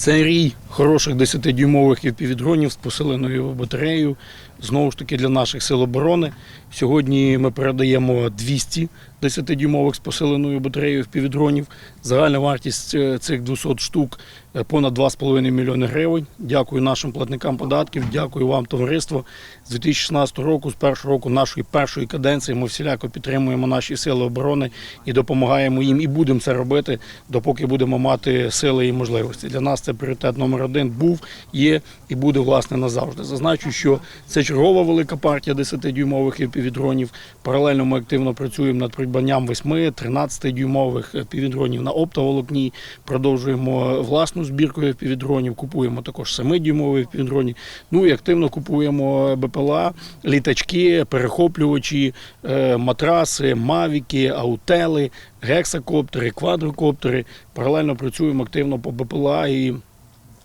Це рій хороших 10-дюймових FPV-дронів з посиленою батареєю. Знову ж таки для наших сил оборони. Сьогодні ми передаємо 200 10-дюймових з посиленою батареєю FPV-дронів. Загальна вартість е, цих 200 штук е, понад 2,5 мільйони гривень. Дякую нашим платникам податків, дякую вам, товариство. З 2016 року, з першого року нашої першої каденції, ми всіляко підтримуємо наші сили оборони і допомагаємо їм, і будемо це робити, допоки будемо мати сили і можливості. Для нас це пріоритет номер один був, є і буде власне назавжди. Зазначу, що це чергова велика партія 10-дюймових півдронів. Паралельно ми активно працюємо над придбанням 8-13-дюймових півдронів на оптоволокні. Продовжуємо власну збірку півдронів, купуємо також 7-дюймові півдроні. Ну і активно купуємо БПЛА, літачки, перехоплювачі, е, матраси, мавіки, аутели, гексакоптери, квадрокоптери. Паралельно працюємо активно по БПЛА і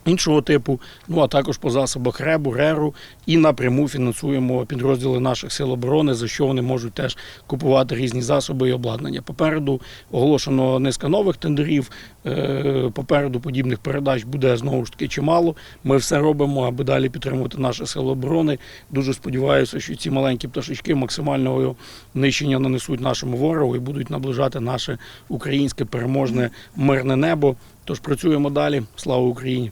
іншого типу, ну а також по засобах РЕБу, РЕРу і напряму фінансуємо підрозділи наших сил оборони, за що вони можуть теж купувати різні засоби і обладнання. Попереду оголошено низка нових тендерів. е, Попереду подібних передач буде знову ж таки чимало. Ми все робимо, аби далі підтримувати наші сили оборони. Дуже сподіваюся, що ці маленькі пташечки максимального нищення нанесуть нашому ворогу і будуть наближати наше українське переможне мирне небо. Тож працюємо далі. Слава Україні!